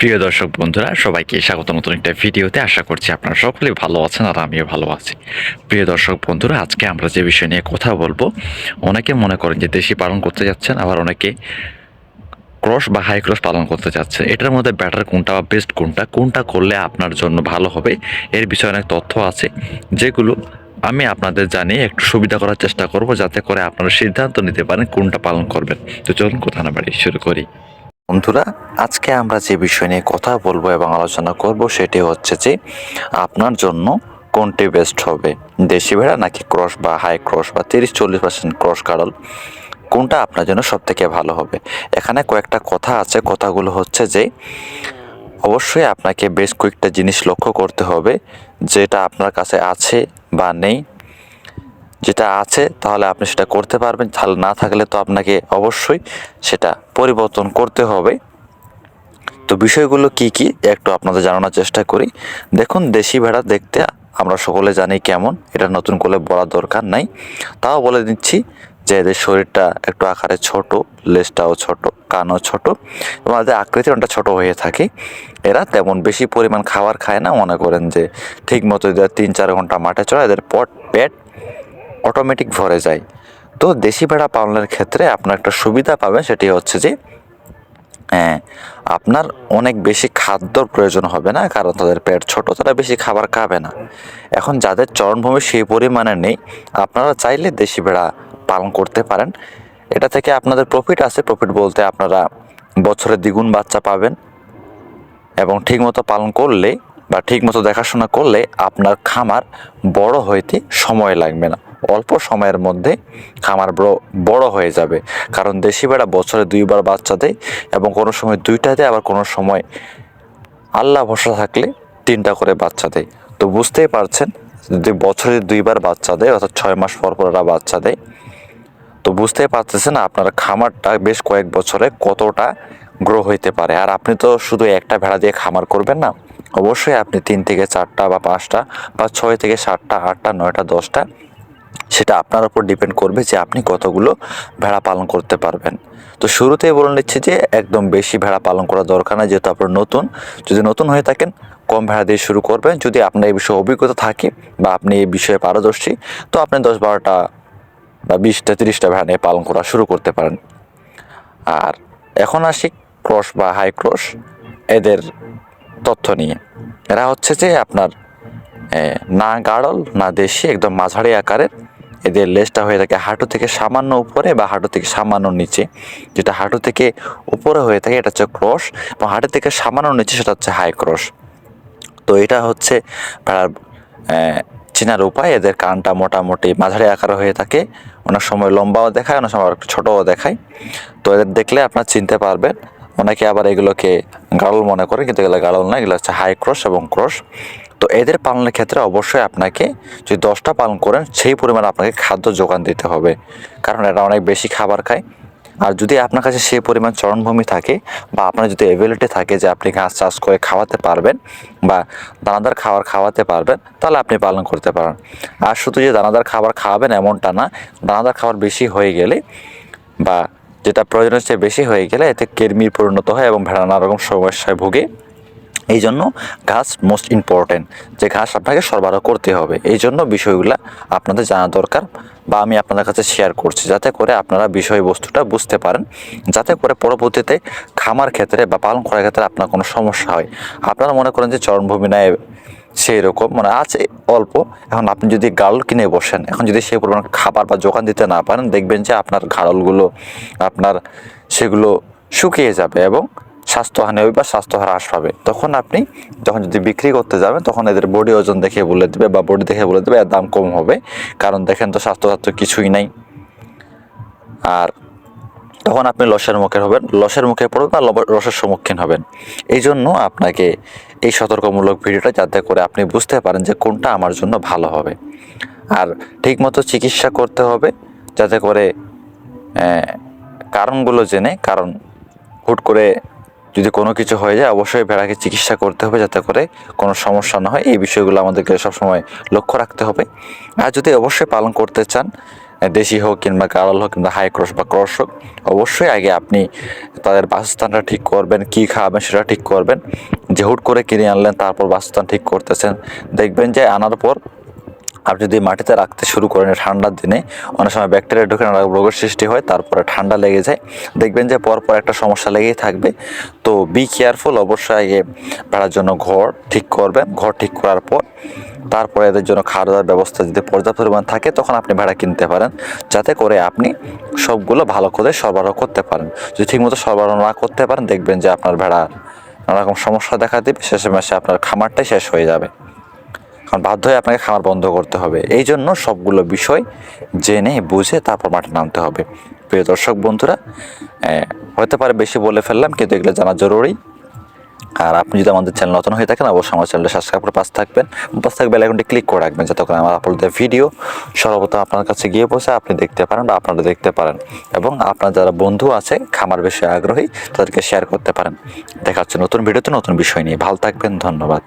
প্রিয় দর্শক বন্ধুরা, সবাইকে স্বাগত। নতুন একটা ভিডিওতে আশা করছি আপনারা সকলেই ভালো আছেন আর আমিও ভালো আছি। প্রিয় দর্শক বন্ধুরা, আজকে আমরা যে বিষয় নিয়ে কথা বলব, অনেকে মনে করেন যে দেশি পালন করতে যাচ্ছেন, আবার অনেকে ক্রস বা হাই ক্রস পালন করতে যাচ্ছে। এটার মধ্যে ব্যাটার কোনটা বা বেস্ট কোনটা কোনটা করলে আপনার জন্য ভালো হবে, এর বিষয়ে অনেক তথ্য আছে, যেগুলো আমি আপনাদের জানিয়ে একটু সুবিধা করার চেষ্টা করব, যাতে করে আপনারা সিদ্ধান্ত নিতে পারেন কোনটা পালন করবেন। তো চলুন কথা না বাড়ি শুরু করি। বন্ধুরা, আজকে আমরা যে বিষয় নিয়ে কথা বলব এবং আলোচনা করব সেটি হচ্ছে যে আপনার জন্য কোনটি বেস্ট হবে? দেশি ভেড়া নাকি ক্রস বা হাই ক্রস বা তিরিশ, চল্লিশ পার্সেন্ট ক্রস কারল কোনটা আপনার জন্য সব থেকে ভালো হবে? এখানে কয়েকটা কথা আছে। কথাগুলো হচ্ছে যে অবশ্যই আপনাকে বেশ কয়েকটা জিনিস লক্ষ্য করতে হবে যেটা আপনার কাছে আছে বা নেই। যেটা আছে, তাহলে আপনি সেটা করতে পারবেন। তাহলে না থাকলে তো আপনাকে অবশ্যই সেটা পরিবর্তন করতে হবে। তো বিষয়গুলো কি কি, একটু আপনাদের জানানোর চেষ্টা করি। দেখুন, দেশি ভেড়া দেখতে আমরা সকলে জানি কেমন, এটা নতুন করে বলার দরকার নাই। তাও বলে দিচ্ছি যে এদের শরীরটা একটু আকারে ছোট, লেজটাও ছোট, কানও ছোট, এবং এদের আকৃতি অনেকটা ছোট হয়ে থাকে। এরা তেমন বেশি পরিমাণ খাবার খায় না। মনে করেন যে ঠিক মতো এদের তিন চার ঘণ্টা মাঠে চড়া, এদের পট, পেট অটোমেটিক ভরে যায়। তো দেশি ভেড়া পালনের ক্ষেত্রে আপনার একটা সুবিধা পাবেন, সেটি হচ্ছে যে হ্যাঁ আপনার অনেক বেশি খাদ্যর প্রয়োজন হবে না, কারণ তাদের পেট ছোট, তারা বেশি খাবার খাবে না। এখন যাদের চরণভূমি সেই পরিমাণে নেই, আপনারা চাইলে দেশি ভেড়া পালন করতে পারেন। এটা থেকে আপনাদের প্রফিট আছে প্রফিট বলতে আপনারা বছরে দ্বিগুণ বাচ্চা পাবেন। এবং ঠিকমতো পালন করলে বা ঠিকমতো দেখাশোনা করলে আপনার খামার বড় হইতে সময় লাগবে না। অল্প সময়ের মধ্যে খামার বড় হয়ে যাবে। কারণ দেশি ভেড়া বছরে দুইবার বাচ্চা দেয় এবং কোনো সময় দুইটা দেয়, আবার কোনো সময় আল্লাহ ভরসা থাকলে তিনটা করে বাচ্চা দেয়। তো বুঝতেই পারছেন যদি বছরে দুইবার বাচ্চা দেয়, অর্থাৎ ছয় মাস পর পর ওরা বাচ্চা দেয়। তো বুঝতেই পারতেছেন আপনার খামারটা বেশ কয়েক বছরে কতটা গ্রো হইতে পারে। আর আপনি তো শুধু একটা ভেড়া দিয়ে খামার করবেন না, অবশ্যই আপনি তিন থেকে চারটা বা পাঁচটা বা ছয় থেকে সাতটা, আটটা, নয়টা, দশটা সেটা আপনার উপর ডিপেন্ড করবে যে আপনি কতগুলো ভেড়া পালন করতে পারবেন। তো শুরুতেই বলে নিচ্ছি যে একদম বেশি ভেড়া পালন করা দরকার না যেহেতু আপনার নতুন। যদি নতুন হয়ে থাকেন, কম ভেড়া দিয়ে শুরু করবেন। যদি আপনার এই বিষয়ে অভিজ্ঞতা থাকে বা আপনি এই বিষয়ে পারদর্শী, তো আপনি দশ বারোটা বা বিশটা, তিরিশটা ভেড়া নিয়ে পালন করা শুরু করতে পারেন। আর এখন আসি ক্রস বা হাই ক্রস এদের তথ্য নিয়ে। এরা হচ্ছে যে আপনার না গাড়ল না দেশি, একদম মাঝারি আকারের এদের লেজটা হয়ে থাকে হাঁটু থেকে সামান্য উপরে বা হাঁটু থেকে সামান্য নিচে। যেটা হাঁটু থেকে উপরে হয়ে থাকে, এটা হচ্ছে ক্রস এবং হাঁটু থেকে সামান্য নিচে সেটা হচ্ছে হাই ক্রস। তো এটা হচ্ছে ভেড়ার চেনার উপায়। এদের কানটা মোটামুটি মাঝারি আকার হয়ে থাকে। অনেক সময় লম্বাও দেখায়, অনেক সময় একটু ছোটও দেখায়। তো এদের দেখলে আপনারা চিনতে পারবেন। অনেকে আবার এগুলোকে গাড়ল মনে করে কিন্তু এগুলো গাড়ল না, এগুলো হচ্ছে হাই ক্রস এবং ক্রস। তো এদের পালনের ক্ষেত্রে অবশ্যই আপনাকে যদি দশটা পালন করেন, সেই পরিমাণ আপনাকে খাদ্য যোগান দিতে হবে। কারণ এরা অনেক বেশি খাবার খায়। আর যদি আপনার কাছে সেই পরিমাণ চরণভূমি থাকে বা আপনার যদি অ্যাবিলিটি থাকে যে আপনি ঘাস চাষ করে খাওয়াতে পারবেন বা দানাদার খাবার খাওয়াতে পারবেন, তাহলে আপনি পালন করতে পারেন। আর শুধু যে দানাদার খাবার খাওয়াবেন এমনটা না, দানাদার খাবার বেশি হয়ে গেলে বা যেটা প্রয়োজনের চেয়ে বেশি হয়ে গেলে এতে কৃমির পরিণত হয় এবং ভেড়া নানা রকম সমস্যায় ভুগে। এই জন্য ঘাস মোস্ট ইম্পর্টেন্ট যে ঘাস আপনাকে সরবরাহ করতে হবে। এই জন্য বিষয়গুলো আপনাদের জানা দরকার বা আমি আপনাদের কাছে শেয়ার করছি, যাতে করে আপনারা বিষয়বস্তুটা বুঝতে পারেন। যাতে করে পরবর্তীতে খামার ক্ষেত্রে বা পালন করার ক্ষেত্রে আপনার কোনো সমস্যা হয়। আপনারা মনে করেন যে চরণভূমি নেয় সেই রকম মানে আছে অল্প। এখন আপনি যদি গাল কিনে বসেন, এখন যদি সেই পরিমাণ খাবার বা যোগান দিতে না পারেন, দেখবেন যে আপনার ঘাড়লগুলো, আপনার সেগুলো শুকিয়ে যাবে এবং স্বাস্থ্যহানি হবে বা স্বাস্থ্য হ্রাস পাবে। তখন আপনি যখন যদি বিক্রি করতে যাবেন, তখন এদের বডি ওজন দেখে বলে দেবে বা বডি দেখে বলে দেবে, এর দাম কম হবে। কারণ দেখেন তো স্বাস্থ্য স্বাস্থ্য কিছুই নাই। আর তখন আপনি লসের মুখে হবেন। লসের মুখে পড়বেন বা লসের সম্মুখীন হবেন। এই জন্য আপনাকে এই সতর্কমূলক ভিডিওটা যাতে করে আপনি বুঝতে পারেন যে কোনটা আমার জন্য ভালো হবে। আর ঠিকমতো চিকিৎসা করতে হবে যাতে করে কারণগুলো জেনে, কারণ হুট করে যদি কোনো কিছু হয়ে যায়, অবশ্যই ভেড়াকে চিকিৎসা করতে হবে যাতে করে কোনো সমস্যা না হয়। এই বিষয়গুলো আমাদেরকে সবসময় লক্ষ্য রাখতে হবে। আর যদি অবশ্যই পালন করতে চান, দেশি হোক কিংবা গাড়াল হোক কিংবা হাই ক্রস বা ক্রস হোক, অবশ্যই আগে আপনি তাদের বাসস্থানটা ঠিক করবেন, কী খাওয়াবেন সেটা ঠিক করবেন। যে হুট করে কিনে আনলেন, তারপর বাসস্থান ঠিক করতেছেন, দেখবেন যে আনার পর আপনি যদি মাটিতে রাখতে শুরু করেন ঠান্ডার দিনে, অনেক সময় ব্যাকটেরিয়া ঢুকে নানা রোগের সৃষ্টি হয়, তারপরে ঠান্ডা লেগে যায়। দেখবেন যে পরপর একটা সমস্যা লেগেই থাকবে। তো বি কেয়ারফুল অবশ্যই আগে ভেড়ার জন্য ঘর ঠিক করবেন। ঘর ঠিক করার পর তারপরে এদের জন্য খাওয়া দাওয়ার ব্যবস্থা যদি পর্যাপ্ত পরিমাণ থাকে, তখন আপনি ভেড়া কিনতে পারেন। যাতে করে আপনি সবগুলো ভালো করে সরবরাহ করতে পারেন। যদি ঠিকমতো সরবরাহ না করতে পারেন, দেখবেন যে আপনার ভেড়া নানা রকম সমস্যা দেখা দেবে। শেষে মাসে আপনার খামারটাই শেষ হয়ে যাবে। কারণ বাধ্য হয়ে আপনাকে খামার বন্ধ করতে হবে। এই জন্য সবগুলো বিষয় জেনে, বুঝে তারপর মাঠে নামতে হবে। প্রিয় দর্শক বন্ধুরা হতে পারে বেশি বলে ফেললাম, কিন্তু এগুলো জানা জরুরি। আর আপনি যদি আমাদের চ্যানেল নতুন হয়ে থাকেন, অবশ্যই আমার চ্যানেলটা সাবস্ক্রাইব করে পাশ থাকবেন। পাশ থাকবে আইকনটি ক্লিক করে রাখবেন, যাতে করে আমার আপলোড ভিডিও সর্বপ্রথম আপনার কাছে গিয়ে বসে আপনি দেখতে পারেন বা আপনারা দেখতে পারেন। এবং আপনার যারা বন্ধু আছে, খামার বিষয়ে আগ্রহী, তাদেরকে শেয়ার করতে পারেন। দেখা হচ্ছে নতুন ভিডিওতে নতুন বিষয় নিয়ে। ভালো থাকবেন, ধন্যবাদ।